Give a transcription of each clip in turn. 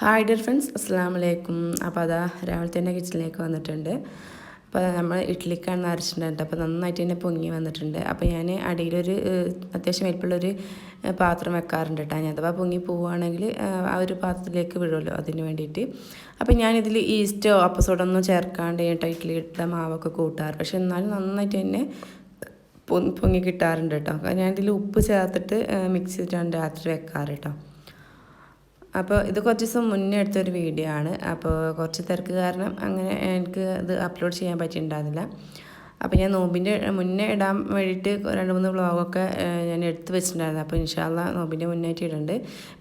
Hi dear friends അസ്സാം വലൈക്കും അപ്പോൾ അതാ രാവിലെ തന്നെ കിച്ചണിലേക്ക് വന്നിട്ടുണ്ട്. അപ്പോൾ നമ്മൾ ഇഡ്ഡലിക്കാണ് അരച്ചിട്ടുണ്ട് അപ്പോൾ നന്നായിട്ട് തന്നെ പൊങ്ങി വന്നിട്ടുണ്ട്. അപ്പോൾ ഞാൻ അടിയിലൊരു അത്യാവശ്യം വലിപ്പമുള്ളൊരു പാത്രം വെക്കാറുണ്ട് കേട്ടോ ഞാൻ അഥവാ പൊങ്ങി പോവുകയാണെങ്കിൽ ആ ഒരു പാത്രത്തിലേക്ക് വിടുമല്ലോ അതിന് വേണ്ടിയിട്ട്. അപ്പോൾ ഞാനിതിൽ ഈസ്റ്റോ അപ്പസോഡൊന്നും ചേർക്കാണ്ട് കേട്ടോ ഇട്ട മാവൊക്കെ കൂട്ടാറ്. പക്ഷെ എന്നാലും നന്നായിട്ട് തന്നെ പൊങ്ങി കിട്ടാറുണ്ട് കേട്ടോ ഞാനിതിൽ ഉപ്പ് ചേർത്തിട്ട് മിക്സ് ചെയ്തിട്ടാണ് രാത്രി വെക്കാറ് കേട്ടോ അപ്പോൾ ഇത് കുറച്ച് ദിവസം മുന്നേ എടുത്തൊരു വീഡിയോ ആണ്. അപ്പോൾ കുറച്ച് തിരക്ക് കാരണം അങ്ങനെ എനിക്ക് ഇത് അപ്ലോഡ് ചെയ്യാൻ പറ്റിയിട്ടുണ്ടായിരുന്നില്ല. അപ്പോൾ ഞാൻ നോമ്പിന്റെ മുന്നേ ഇടാൻ വേണ്ടിയിട്ട് രണ്ട് മൂന്ന് വ്ളോഗൊക്കെ ഞാൻ എടുത്ത് വെച്ചിട്ടുണ്ടായിരുന്നു. അപ്പോൾ ഇൻഷാല്ല നോമ്പിന്റെ മുന്നായിട്ട് ഇടുന്നുണ്ട്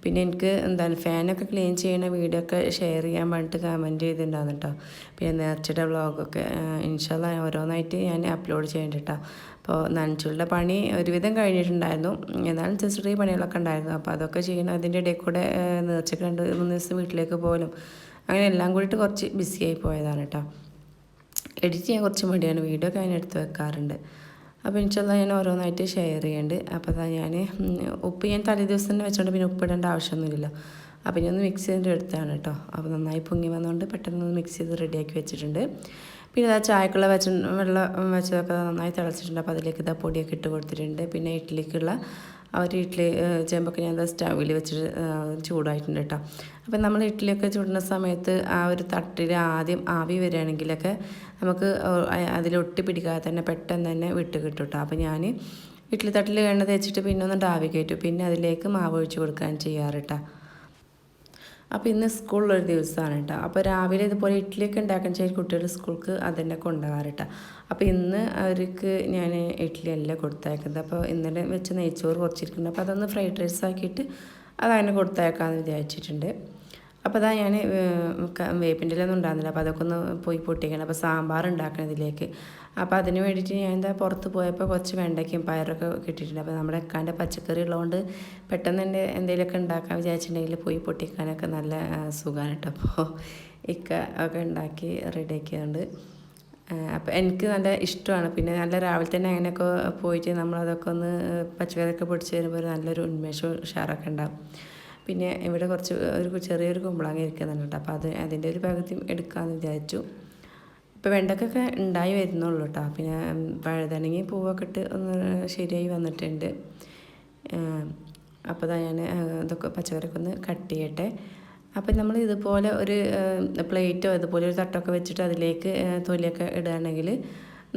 പിന്നെ എനിക്ക് എന്താണ് ഫാനൊക്കെ ക്ലീൻ ചെയ്യുന്ന വീഡിയോ ഒക്കെ ഷെയർ ചെയ്യാൻ വേണ്ടിയിട്ട് കമന്റ് ചെയ്തിട്ടുണ്ടായിരുന്നു കേട്ടോ പിന്നെ നേർച്ചയുടെ വ്ളോഗൊക്കെ ഇൻഷാല്ല ഓരോന്നായിട്ട് ഞാൻ അപ്ലോഡ് ചെയ്യുന്നുണ്ട് കേട്ടോ അപ്പോൾ നനച്ചുള്ള പണി ഒരുവിധം കഴിഞ്ഞിട്ടുണ്ടായിരുന്നു. എന്നാലും ചെറിയ പണികളൊക്കെ ഉണ്ടായിരുന്നു. അപ്പോൾ അതൊക്കെ ചെയ്യണം അതിന്റെ ഇടയിൽ കൂടെ നേർച്ചക്ക് രണ്ട് മൂന്ന് ദിവസം വീട്ടിലേക്ക് പോലും അങ്ങനെ എല്ലാം കൂടിയിട്ട് കുറച്ച് ബിസിയായി പോയതാണ് കേട്ടോ. എഡിറ്റ് ചെയ്യാൻ കുറച്ച് മടിയാണ്. വീഡിയോ ഒക്കെ ഞാൻ എടുത്ത് വെക്കാറുണ്ട്. അപ്പോൾ ഇൻഷല്ല ഞാൻ ഓരോന്നായിട്ട് ഷെയർ ചെയ്യുന്നുണ്ട് അപ്പോൾ അതാ ഞാൻ ഉപ്പ് ഞാൻ തലേ ദിവസം തന്നെ വെച്ചോണ്ട് പിന്നെ ഉപ്പിടേണ്ട ആവശ്യമൊന്നുമില്ലല്ലോ. അപ്പോൾ ഞാൻ ഒന്ന് മിക്സ് ചെയ്തിട്ട് എടുത്താണ് കേട്ടോ. അപ്പോൾ നന്നായി പൊങ്ങി വന്നുകൊണ്ട് പെട്ടെന്ന് ഒന്ന് മിക്സ് ചെയ്ത് റെഡിയാക്കി വെച്ചിട്ടുണ്ട്. പിന്നെ ഇതാ ചായക്കുള്ള വെച്ച വെള്ളം വെച്ചതൊക്കെ നന്നായി തിളച്ചിട്ടുണ്ട്. അപ്പോൾ അതിലേക്ക് ഇതാ പൊടിയൊക്കെ ഇട്ട് കൊടുത്തിട്ടുണ്ട്. പിന്നെ ഇഡ്ഡലിക്കുള്ള ഒരു ഇഡ്ഡലി ചെയ്യുമ്പോൾ ഞാൻ ഞാൻ സ്റ്റൗവിൽ വെച്ചിട്ട് ചൂടായിട്ടുണ്ട് കേട്ടോ അപ്പം നമ്മൾ ഇഡ്ഡലിയൊക്കെ ചൂടുന്ന സമയത്ത് ആ ഒരു തട്ടിൽ ആദ്യം ആവി വരികയാണെങ്കിലൊക്കെ നമുക്ക് അതിൽ ഒട്ടി പിടിക്കാതെ തന്നെ പെട്ടെന്ന് തന്നെ വിട്ട് കിട്ടും കേട്ടോ ഞാൻ ഇഡ്ഡലി തട്ടിൽ എണ്ണ തേച്ചിട്ട് പിന്നെ ഒന്ന് ആവി കയറ്റും. പിന്നെ അതിലേക്ക് മാവ് ഒഴിച്ച് കൊടുക്കാൻ ചെയ്യാറ് കേട്ടോ അപ്പോൾ ഇന്ന് സ്കൂളിലൊരു ദിവസമാണ് കേട്ടോ അപ്പോൾ രാവിലെ ഇതുപോലെ ഇഡ്ഡലിയൊക്കെ ഉണ്ടാക്കാൻ ചെയ്ത് കുട്ടികൾ സ്കൂൾക്ക് അതന്നെ കൊണ്ടുപോകാറ് അപ്പോൾ ഇന്ന് അവർക്ക് ഞാൻ ഇഡ്ഡലി അല്ല കൊടുത്തയക്കുന്നത്. അപ്പോൾ ഇന്നലെ വെച്ച് നെയ്ച്ചോറ് കുറച്ചിരിക്കുന്നുണ്ട്. അപ്പോൾ അതൊന്ന് ഫ്രൈഡ് റൈസ് ആക്കിയിട്ട് അതങ്ങനെ കൊടുത്തയക്കാമെന്ന് വിചാരിച്ചിട്ടുണ്ട്. അപ്പോൾ അതാ ഞാൻ വേപ്പിന്റെ ഒന്നും ഉണ്ടാകുന്നില്ല അപ്പോൾ അതൊക്കെ ഒന്ന് പോയി പൊട്ടിക്കണം. അപ്പോൾ സാമ്പാർ ഉണ്ടാക്കണം ഇതിലേക്ക്. അപ്പോൾ അതിന് വേണ്ടിയിട്ട് ഞാൻ എന്താ പുറത്ത് പോയപ്പോൾ കുറച്ച് വെണ്ടയ്ക്കും പയറൊക്കെ കിട്ടിയിട്ടുണ്ട്. അപ്പോൾ നമ്മുടെ അക്കാന്റെ പച്ചക്കറി ഉള്ളതുകൊണ്ട് പെട്ടെന്ന് തന്നെ എന്തെങ്കിലുമൊക്കെ ഉണ്ടാക്കാൻ വിചാരിച്ചിട്ടുണ്ടെങ്കിൽ പോയി പൊട്ടിക്കാനൊക്കെ നല്ല സുഖമാണ് കേട്ടോ അപ്പോൾ ഇക്ക ഒക്കെ ഉണ്ടാക്കി റെഡിയാക്കിയതുകൊണ്ട് അപ്പോൾ എനിക്ക് നല്ല ഇഷ്ടമാണ്. പിന്നെ നല്ല രാവിലെ തന്നെ അങ്ങനെയൊക്കെ പോയിട്ട് നമ്മളതൊക്കെ ഒന്ന് പച്ചക്കറിയൊക്കെ പൊടിച്ച് വരുമ്പോൾ നല്ലൊരു ഉന്മേഷവും ഉഷാറൊക്കെ ഉണ്ടാവും. പിന്നെ ഇവിടെ കുറച്ച് ഒരു ചെറിയൊരു കുമ്പളങ്ങ ഇരിക്കുന്നുണ്ട് കേട്ടോ. അപ്പോൾ അത് അതിന്റെ ഒരു പകുതി എടുക്കാമെന്ന് വിചാരിച്ചു. ഇപ്പോൾ വെണ്ടക്കൊക്കെ ഉണ്ടായി വരുന്നുള്ളൂ കേട്ടോ. പിന്നെ പഴുതനങ്ങി പൂവൊക്കെ ഇട്ട് ഒന്ന് ശരിയായി വന്നിട്ടുണ്ട്. അപ്പോൾ ഞാൻ ഇതൊക്കെ പച്ചക്കറിയൊക്കെ ഒന്ന് കട്ട് ചെയ്യട്ടെ. അപ്പം നമ്മൾ ഇതുപോലെ ഒരു പ്ലേറ്റോ ഇതുപോലെ ഒരു തട്ടൊക്കെ വെച്ചിട്ട് അതിലേക്ക് തൊലിയൊക്കെ ഇടുകയാണെങ്കിൽ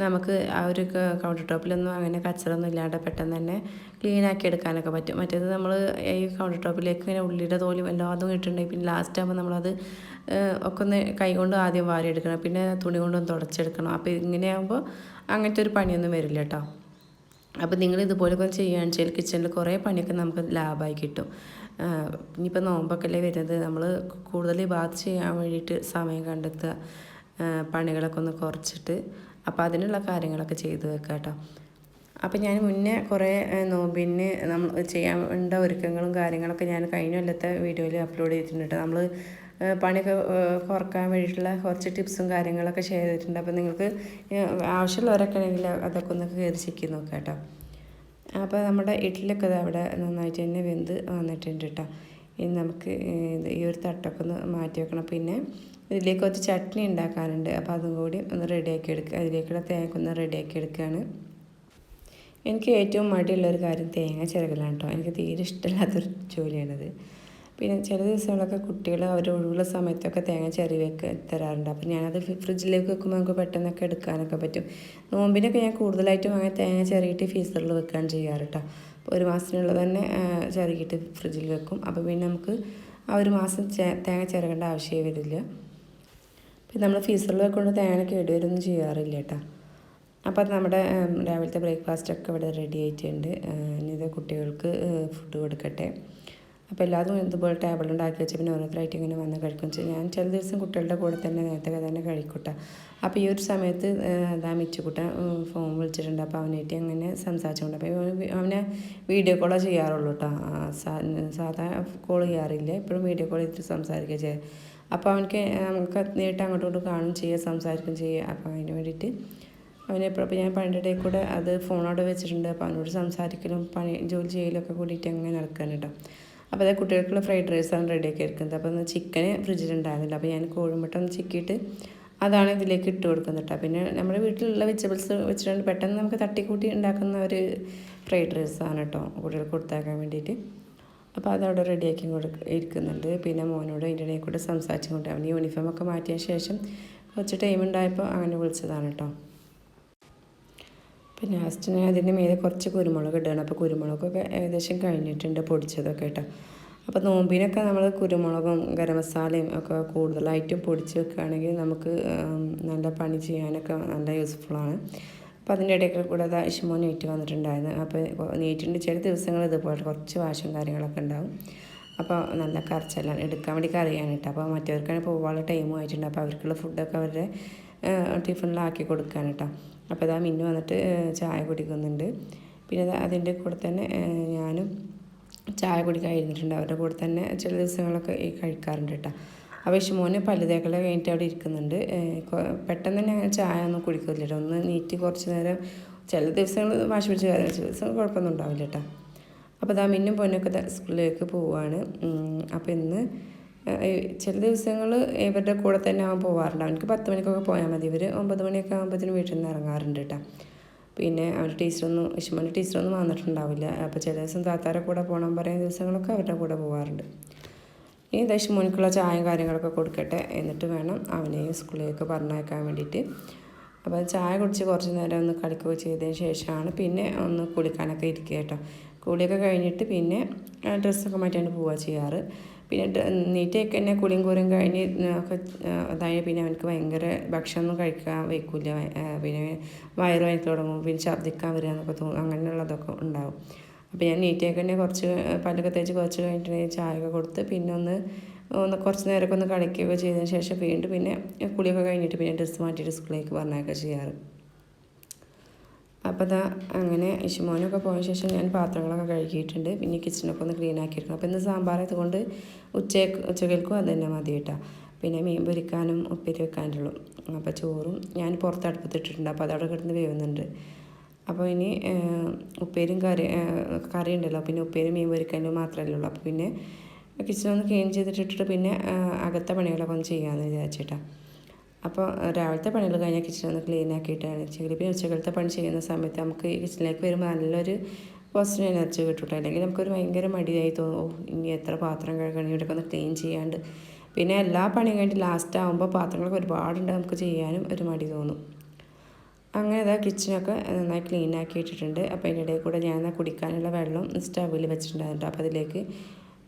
നമുക്ക് ആ ഒരു കൗണ്ടർ ടോപ്പിലൊന്നും അങ്ങനെ കച്ചറൊന്നും ഇല്ലാണ്ട് പെട്ടെന്ന് തന്നെ ക്ലീൻ ആക്കി എടുക്കാനൊക്കെ പറ്റും. മറ്റേത് നമ്മൾ ഈ കൗണ്ടർ ടോപ്പിലേക്ക് ഇങ്ങനെ ഉള്ളിയുടെ തോലും അതും ഇട്ടിട്ടുണ്ടെങ്കിൽ പിന്നെ ലാസ്റ്റ് ആകുമ്പോൾ നമ്മളത് ഒക്കെ ഒന്ന് കൈ കൊണ്ട് ആദ്യം വാരിയെടുക്കണം. പിന്നെ തുണി കൊണ്ടൊന്ന് തുടച്ചെടുക്കണം. അപ്പോൾ ഇങ്ങനെയാകുമ്പോൾ അങ്ങനത്തെ ഒരു പണിയൊന്നും വരില്ല കേട്ടോ അപ്പോൾ നിങ്ങൾ ഇതുപോലൊക്കെ ചെയ്യുകയാണെന്ന് വെച്ചാൽ കിച്ചണിൽ കുറേ പണിയൊക്കെ നമുക്ക് ലാഭമായി കിട്ടും. ഇനിയിപ്പോൾ നോമ്പൊക്കെ അല്ലേ വരുന്നത്. നമ്മൾ കൂടുതൽ ബാത്ത് ചെയ്യാൻ വേണ്ടിയിട്ട് സമയം കണ്ടെത്തുക. പണികളൊക്കെ ഒന്ന് കുറച്ചിട്ട് അപ്പോൾ അതിനുള്ള കാര്യങ്ങളൊക്കെ ചെയ്തു വെക്കുക കേട്ടോ അപ്പോൾ ഞാൻ മുന്നേ കുറേ നോബിന് നമ്മൾ ചെയ്യാൻ ഒരുക്കങ്ങളും കാര്യങ്ങളൊക്കെ ഞാൻ കഴിഞ്ഞ കൊല്ലത്തെ വീഡിയോയിൽ അപ്ലോഡ് ചെയ്തിട്ടുണ്ട് കേട്ടോ നമ്മൾ പണിയൊക്കെ കുറയ്ക്കാൻ വേണ്ടിയിട്ടുള്ള കുറച്ച് ടിപ്സും കാര്യങ്ങളൊക്കെ ഷെയർ ചെയ്തിട്ടുണ്ട്. അപ്പോൾ നിങ്ങൾക്ക് ആവശ്യമുള്ളവരൊക്കെ ആണെങ്കിൽ അതൊക്കെ ഒന്ന് കയറി ചിക്കി നോക്കാം കേട്ടോ അപ്പോൾ നമ്മുടെ ഇഡ്ഡലിയൊക്കെ അവിടെ നന്നായിട്ട് തന്നെ വെന്ത് വന്നിട്ടുണ്ട് കേട്ടോ ഇനി നമുക്ക് ഈ ഒരു തട്ടൊക്കെ ഒന്ന് മാറ്റി വെക്കണം. പിന്നെ ഇതിലേക്ക് കുറച്ച് ചട്നി ഉണ്ടാക്കാനുണ്ട്. അപ്പോൾ അതും കൂടി ഒന്ന് റെഡിയാക്കി എടുക്കുക അതിലേക്കുള്ള തേങ്ങ ഒന്ന് റെഡിയാക്കി എടുക്കുകയാണ് എനിക്ക് ഏറ്റവും മടിയുള്ളൊരു കാര്യം തേങ്ങ ചിരകലാണ് കേട്ടോ എനിക്ക് തീരെ ഇഷ്ടമില്ലാത്തൊരു ജോലിയാണത് പിന്നെ ചില ദിവസങ്ങളൊക്കെ കുട്ടികൾ അവർ ഒഴിവുള്ള സമയത്തൊക്കെ തേങ്ങ ചെറി വെക്ക് തരാറുണ്ട്. അപ്പോൾ ഞാനത് ഫ്രി- ഫ്രിഡ്ജിലേക്ക് വെക്കുമ്പോൾ നമുക്ക് പെട്ടെന്നൊക്കെ എടുക്കാനൊക്കെ പറ്റും. നോമ്പിനൊക്കെ ഞാൻ കൂടുതലായിട്ടും അങ്ങനെ തേങ്ങ ചെറിയിട്ട് ഫീസറിൽ വെക്കാൻ ചെയ്യാറ് കേട്ടോ ഒരു മാസത്തിനുള്ളത് തന്നെ ചിരകിയിട്ട് ഫ്രിഡ്ജിൽ വെക്കും. അപ്പോൾ പിന്നെ നമുക്ക് ആ ഒരു മാസം തേങ്ങ ചിരകേണ്ട ആവശ്യമേ വരില്ല. പിന്നെ നമ്മൾ ഫീസറിൽ വെക്കൊണ്ട് തേങ്ങ കേടുവരൊന്നും ചെയ്യാറില്ല കേട്ടോ. അപ്പോൾ അത് നമ്മുടെ രാവിലത്തെ ബ്രേക്ക്ഫാസ്റ്റൊക്കെ ഇവിടെ റെഡി ആയിട്ടുണ്ട്. ഇനി ഇത് കുട്ടികൾക്ക് ഫുഡ് കൊടുക്കട്ടെ. അപ്പോൾ എല്ലാതും ഇതുപോലെ ടേബിൾ ഉണ്ടാക്കി വെച്ച് പിന്നെ ഓരോരുത്തരായിട്ട് ഇങ്ങനെ വന്ന് കഴിക്കും. ചെയ്യും ഞാൻ ചില ദിവസം കുട്ടികളുടെ കൂടെ തന്നെ നേരത്തെ തന്നെ കഴിക്കൂട്ട. അപ്പോൾ ഈ ഒരു സമയത്ത് അതാ മിച്ചുകുട്ട ഫോൺ വിളിച്ചിട്ടുണ്ട്. അപ്പോൾ അവനായിട്ട് അങ്ങനെ സംസാരിച്ചുകൊണ്ട് അപ്പോൾ അവനെ വീഡിയോ കോളാണ് ചെയ്യാറുള്ളൂ കേട്ടോ സാധാ കോൾ ചെയ്യാറില്ല. ഇപ്പോഴും വീഡിയോ കോൾ ചെയ്തിട്ട് സംസാരിക്കുക ചെയ്യുക അപ്പോൾ അവനക്ക് നമുക്ക് നേരിട്ട് അങ്ങോട്ടും കാണും ചെയ്യുക സംസാരിക്കും ചെയ്യുക അപ്പോൾ അതിന് വേണ്ടിയിട്ട് അവനെ എപ്പോഴും ഞാൻ പണിയുടെ കൂടെ അത് ഫോണോടെ വെച്ചിട്ടുണ്ട്. അപ്പോൾ അവനോട് സംസാരിക്കലും പണി ജോലി ചെയ്യലൊക്കെ കൂടിയിട്ട് അങ്ങനെ നടക്കാൻ കേട്ടോ അപ്പോൾ അത് കുട്ടികൾക്കുള്ള ഫ്രൈഡ് റൈസാണ് റെഡിയാക്കി എടുക്കുന്നത്. അപ്പോൾ ഒന്ന് ചിക്കന് ഫ്രിഡ്ജിലുണ്ടായിരുന്നില്ല. അപ്പോൾ ഞാൻ കോഴിമുട്ട ഒന്ന് ചിക്കിയിട്ട് അതാണ് ഇതിലേക്ക് ഇട്ട് കൊടുക്കുന്നത് കേട്ടോ. പിന്നെ നമ്മുടെ വീട്ടിലുള്ള വെജിറ്റബിൾസ് വെച്ചിട്ടുണ്ട്. പെട്ടെന്ന് നമുക്ക് തട്ടിക്കൂട്ടി ഉണ്ടാക്കുന്ന ഒരു ഫ്രൈഡ് റൈസാണ് കേട്ടോ കുട്ടികൾക്ക് കൊടുത്താക്കാൻ വേണ്ടിയിട്ട്. അപ്പോൾ അതവിടെ റെഡിയാക്കി കൊടുക്ക ഇരിക്കുന്നുണ്ട്. പിന്നെ മോനോട് അതിന്റെ ഇടയിൽ കൂടെ സംസാരിച്ചും കൊണ്ട് അവൻ യൂണിഫോമൊക്കെ മാറ്റിയ ശേഷം കുറച്ച് ടൈം ഉണ്ടായപ്പോൾ അങ്ങനെ വിളിച്ചതാണ് കേട്ടോ. പിന്നെ ലാസ്റ്റ് ഞാൻ അതിന്റെ മീതെ കുറച്ച് കുരുമുളക് ഇടുകയാണ്. അപ്പോൾ കുരുമുളകൊക്കെ ഏകദേശം കഴിഞ്ഞിട്ടുണ്ട് പൊടിച്ചതൊക്കെ കേട്ടോ. അപ്പോൾ നോമ്പിനൊക്കെ നമ്മൾ കുരുമുളകും ഗരം മസാലയും ഒക്കെ കൂടുതലായിട്ടും പൊടിച്ച് വെക്കുകയാണെങ്കിൽ നമുക്ക് നല്ല പണി ചെയ്യാനൊക്കെ നല്ല യൂസ്ഫുള്ളാണ് അപ്പോൾ അതിന്റെ ഇടയ്ക്ക് കൂടെ അത് ഇഷ്മോൻ നീറ്റ് വന്നിട്ടുണ്ടായിരുന്നു. അപ്പോൾ നീറ്റിന്റെ ചില ദിവസങ്ങൾ ഇതുപോലെ കുറച്ച് വാശും കാര്യങ്ങളൊക്കെ ഉണ്ടാവും. അപ്പോൾ നല്ല കറച്ചെല്ലാം എടുക്കാൻ വേണ്ടി കറിയാണ് കേട്ടോ അപ്പോൾ മറ്റവർക്കാണ് പോകാനുള്ള ടൈമും ആയിട്ടുണ്ട്. അപ്പോൾ അവർക്കുള്ള ഫുഡൊക്കെ അവരുടെ ടിഫിനിലാക്കി കൊടുക്കാൻ അപ്പോൾ ഇതാ മിന്നു വന്നിട്ട് ചായ കുടിക്കുന്നുണ്ട്. പിന്നെ അതിന്റെ കൂടെ തന്നെ ഞാനും ചായ കുടിക്കാൻ ഇരുന്നിട്ടുണ്ട് അവരുടെ കൂടെ തന്നെ ചില ദിവസങ്ങളൊക്കെ കഴിക്കാറുണ്ട് കേട്ടോ. അപ്പോൾ ഇഷുമോന് പല്ല് തേക്കല കഴിഞ്ഞിട്ട് അവിടെ ഇരിക്കുന്നുണ്ട്. പെട്ടെന്ന് തന്നെ അങ്ങനെ ചായ ഒന്നും കുടിക്കില്ല ഒന്ന് നീറ്റ് കുറച്ച് നേരം ചില ദിവസങ്ങൾ വാശി പിടിച്ച് കാര്യം ചില ദിവസം കുഴപ്പമൊന്നും ഉണ്ടാവില്ല കേട്ടോ. അപ്പോൾ ഇതാ മിന്നും പൊന്നൊക്കെ സ്കൂളിലേക്ക് പോവുകയാണ് അപ്പോൾ ഇന്ന് ചില ദിവസങ്ങൾ ഇവരുടെ കൂടെ തന്നെ അവൻ പോകാറുണ്ട് അവനക്ക് പത്ത് മണിക്കൊക്കെ പോയാൽ മതി. ഇവർ ഒമ്പത് മണിയൊക്കെ ആകുമ്പോഴത്തേനും വീട്ടിൽ നിന്ന് ഇറങ്ങാറുണ്ട് കേട്ടോ പിന്നെ അവരുടെ ടീച്ചറൊന്നും ഇഷ്ടമല്ല ടീച്ചറൊന്നും വന്നിട്ടുണ്ടാവില്ല. അപ്പോൾ ചില ദിവസം താത്താരെ കൂടെ പോകണം പറയുന്ന ദിവസങ്ങളൊക്കെ അവരുടെ കൂടെ പോകാറുണ്ട് ഇനി ദശമോനിക്കുള്ള ചായയും കാര്യങ്ങളൊക്കെ കൊടുക്കട്ടെ എന്നിട്ട് വേണം അവനെയും സ്കൂളിലേക്ക് പറഞ്ഞയക്കാൻ വേണ്ടിയിട്ട്. അപ്പോൾ ചായ കുടിച്ച് കുറച്ച് നേരം ഒന്ന് കളിക്കുകയോ ചെയ്തതിന് ശേഷമാണ് പിന്നെ ഒന്ന് കുളിക്കാനൊക്കെ ഇരിക്കുക കേട്ടോ കുളിയൊക്കെ കഴിഞ്ഞിട്ട് പിന്നെ ഡ്രസ്സൊക്കെ മാറ്റിയാണ് പോവുക ചെയ്യാറ്. പിന്നെ നീറ്റൊക്കെ തന്നെ കുളിയും കൂറും കഴിഞ്ഞ് ഒക്കെ അതായത് പിന്നെ അവനക്ക് ഭയങ്കര ഭക്ഷണമൊന്നും കഴിക്കാൻ വയ്ക്കില്ല. പിന്നെ വയറ് വയറ്റി തുടങ്ങും. പിന്നെ ഛർദ്ദിക്കാൻ വരിക എന്നൊക്കെ തോന്നും. അങ്ങനെയുള്ളതൊക്കെ ഉണ്ടാവും. അപ്പോൾ ഞാൻ നീറ്റൊക്കെ തന്നെ കുറച്ച് പല്ലൊക്കെ തേച്ച് കുറച്ച് കഴിഞ്ഞിട്ടുണ്ടെങ്കിൽ ചായയൊക്കെ കൊടുത്ത് പിന്നെ ഒന്ന് ഒന്ന് കുറച്ച് നേരമൊക്കെ ഒന്ന് കളിക്കുകയൊക്കെ ചെയ്തതിന് ശേഷം വീണ്ടും പിന്നെ കുളിയൊക്കെ കഴിഞ്ഞിട്ട് പിന്നെ ഡ്രസ്സ് മാറ്റിയിട്ട് സ്കൂളിലേക്ക് പറഞ്ഞൊക്കെ ചെയ്യാറ്. അപ്പോൾ അതാ അങ്ങനെ ഇഷുമോനൊക്കെ പോയ ശേഷം ഞാൻ പാത്രങ്ങളൊക്കെ കഴുകിയിട്ടുണ്ട്. പിന്നെ കിച്ചണൊക്കെ ഒന്ന് ക്ലീൻ ആക്കിയിരുന്നു അപ്പോൾ ഇന്ന് സാമ്പാർ അതുകൊണ്ട് ഉച്ചയ്ക്ക് ഉച്ചകൾക്കും അത് തന്നെ മതി കേട്ടോ. പിന്നെ മീൻ പൊരിക്കാനും ഉപ്പേരി വെക്കാനുള്ളൂ. അപ്പോൾ ചോറും ഞാൻ പുറത്ത് അടുപ്പത്തിട്ടിട്ടുണ്ട് അപ്പോൾ അതവിടെ കിടന്ന് വേവുന്നുണ്ട്. അപ്പോൾ ഇനി ഉപ്പേരും കറി കറി ഉണ്ടല്ലോ. പിന്നെ ഉപ്പേരും മീൻ പൊരിക്കാനും മാത്രമല്ലേ ഉള്ളൂ. അപ്പോൾ പിന്നെ കിച്ചണൊന്ന് ക്ലീൻ ചെയ്തിട്ടിട്ട് പിന്നെ അകത്തെ പണികളൊക്കെ ഒന്ന് ചെയ്യാമെന്ന് വിചാരിച്ചിട്ടാണ് അപ്പോൾ രാവിലത്തെ പണികൾ കഴിഞ്ഞാൽ കിച്ചൺ ഒന്ന് ക്ലീൻ ആക്കിയിട്ടാണ് ചെയ്യൽ പിന്നെ ഉച്ചകളത്തെ പണി ചെയ്യുന്ന സമയത്ത് നമുക്ക് ഈ കിച്ചണിലേക്ക് വരുമ്പോൾ നല്ലൊരു പോസിറ്റീവ് എനർജി കിട്ടും അല്ലെങ്കിൽ നമുക്കൊരു ഭയങ്കര മടിയായി തോന്നും. ഇനി എത്ര പാത്രം കഴുകണം? ഇവിടെയൊക്കെ ഒന്ന് ക്ലീൻ ചെയ്യാണ്ട്. പിന്നെ എല്ലാ പണിയും കഴിഞ്ഞിട്ട് ലാസ്റ്റ് ആകുമ്പോൾ പാത്രങ്ങളൊക്കെ ഒരുപാടുണ്ട്. നമുക്ക് ചെയ്യാനും ഒരു മടി തോന്നും. അങ്ങനെ ഇതാ കിച്ചണൊക്കെ നന്നായി ക്ലീൻ ആക്കി ഇട്ടിട്ടുണ്ട് അപ്പോൾ അതിന്റെ ഇടയിൽ കൂടെ ഞാൻ കുടിക്കാനുള്ള വെള്ളം സ്റ്റവിൽ വെച്ചിട്ടുണ്ടായിരുന്നു അപ്പോൾ അതിലേക്ക്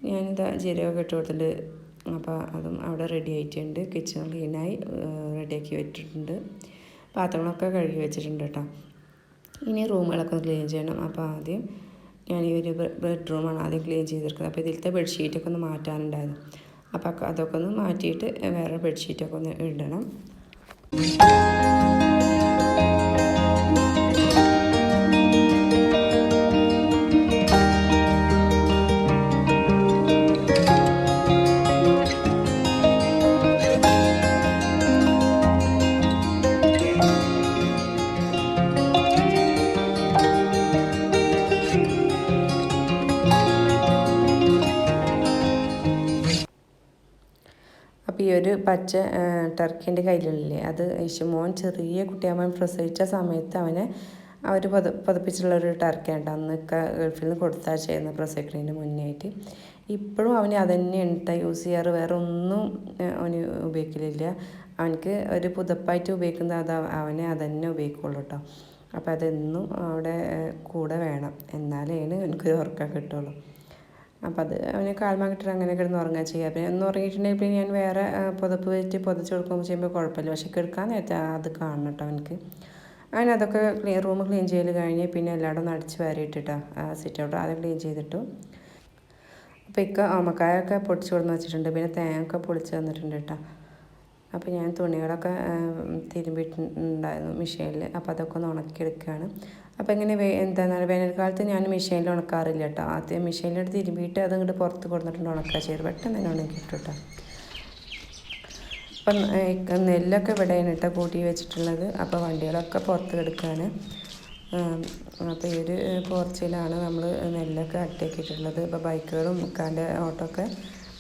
ഞാനിതാ ജീരകമൊക്കെ ഇട്ട് കൊടുത്തിട്ടുണ്ട് അപ്പോൾ അതും അവിടെ റെഡി ആയിട്ടുണ്ട്. കിച്ചൺ ക്ലീനായി റെഡിയാക്കി വെച്ചിട്ടുണ്ട്. പാത്രങ്ങളൊക്കെ കഴുകി വെച്ചിട്ടുണ്ട് കേട്ടോ. ഇനി റൂമുകളൊക്കെ ക്ലീൻ ചെയ്യണം. അപ്പോൾ ആദ്യം ഞാൻ ഈ ഒരു ബെഡ്റൂമാണ് ആദ്യം ക്ലീൻ ചെയ്തെടുക്കുന്നത്. അപ്പോൾ ഇതിലത്തെ ബെഡ്ഷീറ്റൊക്കെ ഒന്ന് മാറ്റാനുണ്ടായിരുന്നു. അപ്പോൾ അതൊക്കെ ഒന്ന് മാറ്റിയിട്ട് വേറെ ബെഡ്ഷീറ്റൊക്കെ ഒന്ന് ഇടണം. ഒരു പച്ച ടർക്കിന്റെ കയ്യിലില്ലേ അത് യേശുമോൻ ചെറിയ കുട്ടിയാകുമ്പോൾ പ്രസവിച്ച സമയത്ത് അവനെ അവർ പൊത പതിപ്പിച്ചിട്ടുള്ള ഒരു ടർക്കിയാണ് അന്നൊക്കെ ഗൾഫിൽ നിന്ന് കൊടുത്താൽ ചെയ്യുന്ന പ്രസവിക്കുന്നതിന് മുന്നേ ആയിട്ട് ഇപ്പോഴും അവന് അതന്നെയാണ് കേട്ടോ യൂസ് ചെയ്യാറ്. വേറെ ഒന്നും അവന് ഉപയോഗിക്കലില്ല. അവനക്ക് ഒരു പുതപ്പായിട്ട് ഉപയോഗിക്കുന്നത് അത് അവനെ അതന്നെ ഉപയോഗിക്കുള്ളൂ കേട്ടോ അപ്പോൾ അതെന്നും അവിടെ കൂടെ വേണം. എന്നാലേ എനിക്കൊരു ഉറക്കം കിട്ടുള്ളൂ. അപ്പോൾ അത് അവനെ കാൽമാക്കിട്ട് അങ്ങനെ കിടന്ന് ഉറങ്ങുക ചെയ്യുക. പിന്നെ ഒന്ന് ഉറങ്ങിയിട്ടുണ്ടെങ്കിൽ പിന്നെ ഞാൻ വേറെ പുതപ്പ് വെച്ച് പുതച്ച് കൊടുക്കുമ്പോൾ ചെയ്യുമ്പോൾ കുഴപ്പമില്ല. പക്ഷെ കിടക്കാൻ നേരത്തെ അത് കാണണം കേട്ടോ അവനക്ക് അങ്ങനെ അതൊക്കെ ക്ലീൻ റൂം ക്ലീൻ ചെയ്യൽ കഴിഞ്ഞ് പിന്നെ എല്ലായിടും ഒന്ന് അടിച്ച് വാരിയിട്ടിട്ടാണ് സിറ്റ് ഔട്ട് അത് ക്ലീൻ ചെയ്തിട്ടു. അപ്പോൾ ഇക്ക ഓമക്കായൊക്കെ പൊടിച്ച് കൊടുന്ന് വെച്ചിട്ടുണ്ട്. പിന്നെ തേങ്ങ ഒക്കെ പൊളിച്ച് തന്നിട്ടുണ്ട് കേട്ടോ. അപ്പോൾ ഞാൻ തുണികളൊക്കെ തിരുമ്പിയിട്ടുണ്ടായിരുന്നു മെഷീനിൽ അപ്പോൾ അതൊക്കെ ഒന്ന് ഉണക്കിയെടുക്കുകയാണ് അപ്പോൾ ഇങ്ങനെ വേ എന്താണെന്ന് വേനൽക്കാലത്ത് ഞാൻ മെഷീനിൽ ഉണക്കാറില്ല കേട്ടോ ആദ്യം മെഷീനിലോട്ട് തിരുമ്പിയിട്ട് അത് ഇങ്ങോട്ട് പുറത്ത് കൊടുത്തിട്ടുണ്ട് ഉണക്കുക ചെയ്ത് പെട്ടെന്ന് തന്നെ ഉണക്കിയിട്ടു അപ്പം നെല്ലൊക്കെ ഇവിടെയാണ് കേട്ടോ കൂട്ടി വെച്ചിട്ടുള്ളത്. അപ്പോൾ വണ്ടികളൊക്കെ പുറത്ത് കിടക്കുകയാണ് അപ്പോൾ ഈ ഒരു പോർച്ചിലാണ് നമ്മൾ നെല്ലൊക്കെ അട്ടിയാക്കിയിട്ടുള്ളത് ഇപ്പോൾ ബൈക്കുകളും മുക്കാന്റെ ഓട്ടോ ഒക്കെ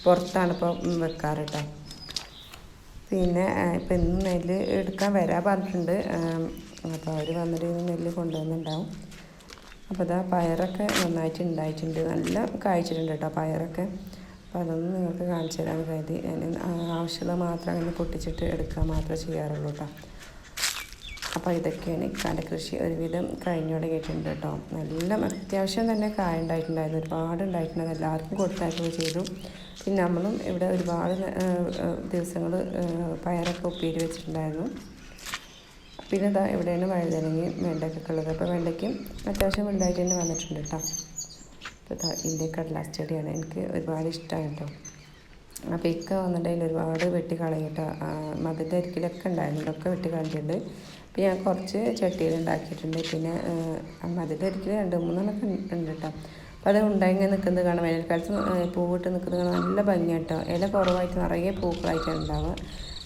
പുറത്താണ് ഇപ്പോൾ വെക്കാറ് കേട്ടോ പിന്നെ ഇപ്പം ഇന്ന് നെല്ല് എടുക്കാൻ വരാൻ പറഞ്ഞിട്ടുണ്ട്. അപ്പോൾ അവർ വന്നിട്ട് ഇന്ന് നെല്ല് കൊണ്ടുവന്നിട്ടുണ്ടാവും അപ്പോൾ അതാ പയറൊക്കെ നന്നായിട്ട് ഉണ്ടായിട്ടുണ്ട് നല്ല കായ്ച്ചിട്ടുണ്ട് കേട്ടോ പയറൊക്കെ. അപ്പോൾ അതൊന്നും നിങ്ങൾക്ക് കാണിച്ചു തരാൻ കരുതി. അതിന് ആവശ്യമുള്ള മാത്രം അങ്ങനെ പൊട്ടിച്ചിട്ട് എടുക്കാൻ മാത്രമേ ചെയ്യാറുള്ളൂ കേട്ടോ അപ്പോൾ ഇതൊക്കെയാണ് ഇക്കാന്റെ കൃഷി ഒരുവിധം കഴിഞ്ഞു തുടങ്ങിയിട്ടുണ്ട് കേട്ടോ. നല്ല അത്യാവശ്യം തന്നെ കായ ഉണ്ടായിട്ടുണ്ടായിരുന്നു. ഒരുപാട് ഉണ്ടായിട്ടുണ്ടായിരുന്നു. എല്ലാവർക്കും കൊടുത്തയക്കുകയും ചെയ്തു. പിന്നെ നമ്മളും ഇവിടെ ഒരുപാട് ദിവസങ്ങൾ പയറൊക്കെ ഉപ്പേരി വെച്ചിട്ടുണ്ടായിരുന്നു. പിന്നെ ഇതാ ഇവിടെയാണ് വഴുതനങ്ങയും വെണ്ടയ്ക്കൊക്കെ ഉള്ളത്. അപ്പോൾ വെണ്ടയ്ക്കും അത്യാവശ്യം വലുതായിട്ട് തന്നെ വന്നിട്ടുണ്ട് കേട്ടോ. അപ്പോൾ ഇതിന്റെ കടലാസ് ചെടിയാണ്. എനിക്ക് ഒരുപാട് ഇഷ്ടമാണ് കേട്ടോ. അപ്പോൾ ഇക്ക വന്നിട്ടുണ്ടെങ്കിൽ ഒരുപാട് വെട്ടി കേട്ടോ. മതിന്റെ അരിക്കിലൊക്കെ ഉണ്ടായിരുന്നു. ഇതൊക്കെ വെട്ടി കളഞ്ഞിട്ടുണ്ട്. അപ്പോൾ ഞാൻ കുറച്ച് ചട്ടിയിൽ ഉണ്ടാക്കിയിട്ടുണ്ട്. പിന്നെ അതിൽ ഒരിക്കലും രണ്ട് മൂന്നെണ്ണൊക്കെ ഉണ്ട് കേട്ടോ അപ്പോൾ അത് ഉണ്ടായിങ്ങനെ നിൽക്കുന്നത് കാണാം വേനൽക്കാലത്ത് പൂവിട്ട് നിൽക്കുന്നത് കാണാൻ നല്ല ഭംഗിയാണ് കേട്ടോ ഇല കുറവായിട്ട് നിറയെ പൂക്കളായിട്ട് ഉണ്ടാവുക.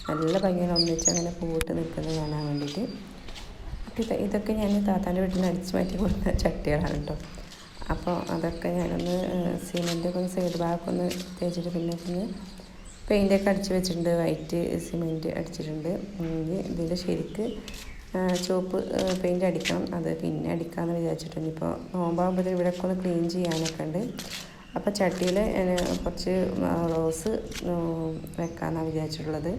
നല്ല ഭംഗിയാണ് ഒന്നിച്ച് അങ്ങനെ പൂവിട്ട് നിൽക്കുന്നത് കാണാൻ വേണ്ടിയിട്ട്. അപ്പോൾ ഇതൊക്കെ ഞാൻ താത്താന്റെ വീട്ടിൽ നിന്ന് അടിച്ച് മാറ്റി കൊടുത്ത ചട്ടികളാണ് കേട്ടോ അപ്പോൾ അതൊക്കെ ഞാനൊന്ന് സിമെന്റൊക്കെ ഒന്ന് സൈഡ് ഭാഗമൊക്കെ ഒന്ന് തേച്ചിട്ട് പിന്നെ ഒന്ന് പെയിന്റൊക്കെ അടിച്ച് വെച്ചിട്ടുണ്ട്. വൈറ്റ് സിമെന്റ് അടിച്ചിട്ടുണ്ട്. ഇതിന്റെ ശരിക്ക് ചുവപ്പ് പെയിന്റ് അടിക്കണം. അത് പിന്നെ അടിക്കാമെന്ന് വിചാരിച്ചിട്ടുണ്ട് ഇപ്പോൾ നോമ്പാകുമ്പോൾ ഇവിടെയൊക്കെ ഒന്ന് ക്ലീൻ ചെയ്യാനൊക്കെ ഉണ്ട്. അപ്പോൾ ചട്ടിയിൽ കുറച്ച് റോസ് വെക്കാമെന്നാണ് വിചാരിച്ചിട്ടുള്ളത്.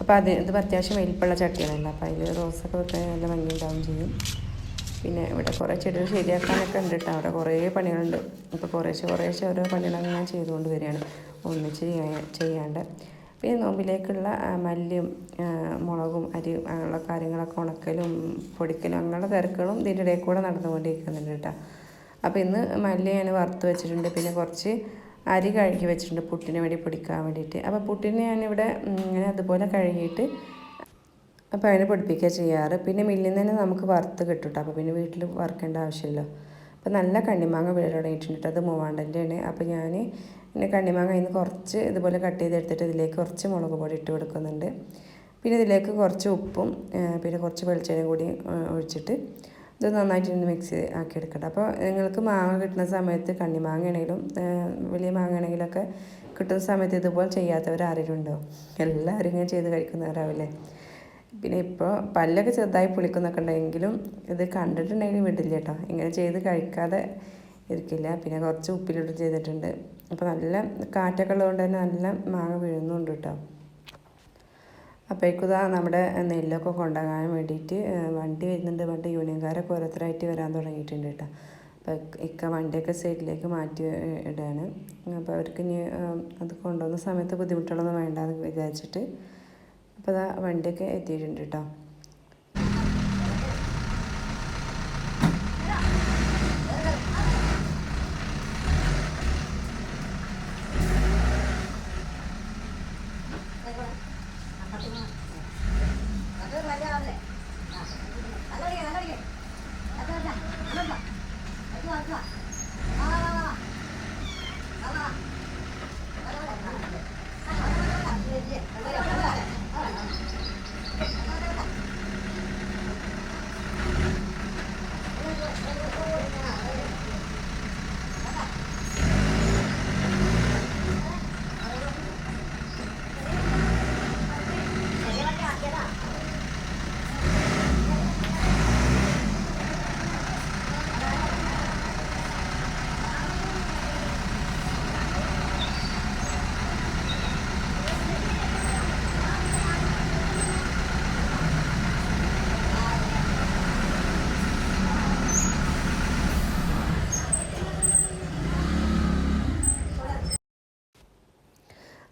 അപ്പോൾ അത് ഇത് അത്യാവശ്യം വലിപ്പമുള്ള ചട്ടികളല്ല? അപ്പോൾ അതിൽ റോസൊക്കെ വെക്കാൻ നല്ല ഭംഗി ഉണ്ടാവും ചെയ്യും. പിന്നെ ഇവിടെ കുറേ ചെടികൾ ശരിയാക്കാനൊക്കെ ഉണ്ട് കേട്ടോ. അവിടെ കുറേ പണികളുണ്ട്. ഇപ്പോൾ കുറേശ്ശെ കുറേശ്ശെ ഓരോ പണികളൊക്കെ ഞാൻ ചെയ്തുകൊണ്ട് വരികയാണ്. ഒന്നിച്ച് ചെയ്യാണ്ട്. പിന്നെ നോമ്പിലേക്കുള്ള മല്ലിയും മുളകും അരി അങ്ങനെയുള്ള കാര്യങ്ങളൊക്കെ ഉണക്കലും പൊടിക്കലും അങ്ങനെയുള്ള തിരക്കുകളും ഇതിന്റെ ഇടയിൽ കൂടെ നടന്നുകൊണ്ടിരിക്കുന്നുണ്ട് കേട്ടോ. അപ്പോൾ ഇന്ന് മല്ലി ഞാൻ വറുത്ത് വെച്ചിട്ടുണ്ട്. പിന്നെ കുറച്ച് അരി കഴുകി വെച്ചിട്ടുണ്ട് പുട്ടിന് വേണ്ടി പൊടിക്കാൻ വേണ്ടിയിട്ട്. അപ്പോൾ പുട്ടിന് ഞാനിവിടെ ഇങ്ങനെ അതുപോലെ കഴുകിയിട്ട് അപ്പോൾ അതിനെ പൊടിപ്പിക്കുക ചെയ്യാറ്. പിന്നെ മില്ലിൽ നിന്ന് തന്നെ നമുക്ക് വറുത്ത് കിട്ടും കേട്ടോ. അപ്പോൾ പിന്നെ വീട്ടിൽ വറുക്കേണ്ട ആവശ്യമില്ല അപ്പോൾ നല്ല കണ്ണിമാങ്ങ വീട് തുടങ്ങിയിട്ടുണ്ട് അത് മൂവാണ്ടന്റെയാണ്. അപ്പോൾ ഞാൻ പിന്നെ കണ്ണിമാങ്ങ നിന്ന് കുറച്ച് ഇതുപോലെ കട്ട് ചെയ്തെടുത്തിട്ട് ഇതിലേക്ക് കുറച്ച് മുളക് പൊടി ഇട്ട് കൊടുക്കുന്നുണ്ട്. പിന്നെ ഇതിലേക്ക് കുറച്ച് ഉപ്പും പിന്നെ കുറച്ച് വെളിച്ചെണ്ണയും കൂടി ഒഴിച്ചിട്ട് ഇത് നന്നായിട്ട് മിക്സ് ആക്കി എടുക്കട്ടെ അപ്പോൾ നിങ്ങൾക്ക് മാങ്ങ കിട്ടുന്ന സമയത്ത് കണ്ണിമാങ്ങ ആണെങ്കിലും വലിയ മാങ്ങ ആണെങ്കിലൊക്കെ കിട്ടുന്ന സമയത്ത് ഇതുപോലെ ചെയ്യാത്തവർ ആരെങ്കിലും ഉണ്ടോ? എല്ലാവരും ഇങ്ങനെ ചെയ്ത് കഴിക്കുന്നവരാവില്ലേ? പിന്നെ ഇപ്പോൾ പല്ലൊക്കെ ചെറുതായി പുളിക്കുന്നൊക്കെ ഉണ്ടെങ്കിലും ഇത് കണ്ടിട്ടുണ്ടെങ്കിലും വിടില്ല കേട്ടോ. ഇങ്ങനെ ചെയ്ത് കഴിക്കാതെ ഇരിക്കില്ല. പിന്നെ കുറച്ച് ഉപ്പിലിട്ട് ചെയ്തിട്ടുണ്ട്. അപ്പോൾ നല്ല കാറ്റൊക്കെ ഉള്ളതുകൊണ്ട് തന്നെ നല്ല മാങ്ങ വീഴുന്നുണ്ട് കേട്ടോ അപ്പോഴേക്കുതാ നമ്മുടെ നെല്ലൊക്കെ കൊണ്ടുപോകാൻ വേണ്ടിയിട്ട് വണ്ടി വരുന്നുണ്ട്. വണ്ടി യൂണിയൻകാരൊക്കെ ഓരോരുത്തരായിട്ട് വരാൻ തുടങ്ങിയിട്ടുണ്ട് കേട്ടോ അപ്പോൾ ഇക്ക വണ്ടിയൊക്കെ സൈഡിലേക്ക് മാറ്റി ഇടുകയാണ് അപ്പോൾ അവർക്ക് ഇനി അത് കൊണ്ടുവന്ന സമയത്ത് ബുദ്ധിമുട്ടുകളൊന്നും വേണ്ടെന്ന് വിചാരിച്ചിട്ട് അപ്പോൾ അതാ വണ്ടിയൊക്കെ എത്തിയിട്ടുണ്ട് കേട്ടോ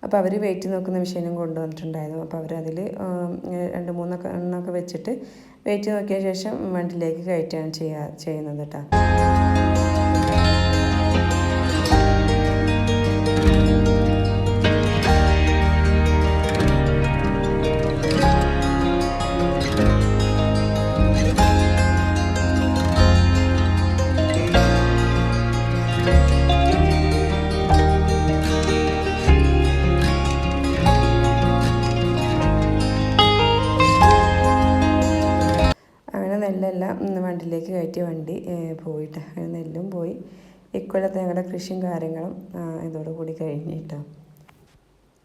അപ്പോൾ അവർ വെയിറ്റ് നോക്കുന്ന മെഷീനും കൊണ്ടുവന്നിട്ടുണ്ടായിരുന്നു. അപ്പോൾ അവരതിൽ രണ്ട് മൂന്നൊക്കെ എണ്ണൊക്കെ വെച്ചിട്ട് വെയിറ്റ് നോക്കിയ ശേഷം വണ്ടിയിലേക്ക് കയറ്റുകയാണ് ചെയ്യുക ചെയ്യുന്നത് കേട്ടോ വണ്ടിയിലേക്ക് കയറ്റി വണ്ടി പോയിട്ട് നെല്ലും പോയി. ഇക്കൊല്ലത്തെ ഞങ്ങളുടെ കൃഷിയും കാര്യങ്ങളും ഇതോടുകൂടി കഴിഞ്ഞു കേട്ടോ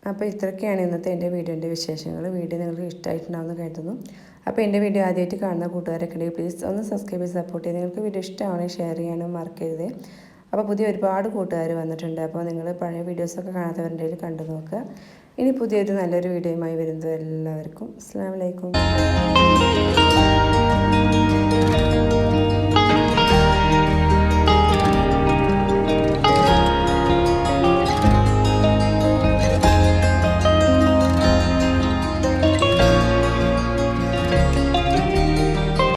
അപ്പോൾ ഇത്രയൊക്കെയാണ് ഇന്നത്തെ എന്റെ വീഡിയോന്റെ വിശേഷങ്ങൾ വീഡിയോ നിങ്ങൾക്ക് ഇഷ്ടമായിട്ടുണ്ടാവുമെന്ന് കരുതുന്നു. അപ്പോൾ എന്റെ വീഡിയോ ആദ്യമായിട്ട് കാണുന്ന കൂട്ടുകാരൊക്കെ ഉണ്ടെങ്കിൽ പ്ലീസ് ഒന്ന് സബ്സ്ക്രൈബ് ചെയ്ത് സപ്പോർട്ട് ചെയ്ത് നിങ്ങൾക്ക് വീഡിയോ ഇഷ്ടമാണെങ്കിൽ ഷെയർ ചെയ്യാനും മറക്കരുത്. അപ്പോൾ പുതിയ ഒരുപാട് കൂട്ടുകാർ വന്നിട്ടുണ്ട്. അപ്പോൾ നിങ്ങൾ പഴയ വീഡിയോസൊക്കെ കാണാത്തവരുടെ കണ്ടു നോക്കുക. ഇനി പുതിയൊരു നല്ലൊരു വീഡിയോയുമായി വരുന്നത് എല്ലാവർക്കും അസ്സാം വലൈക്കും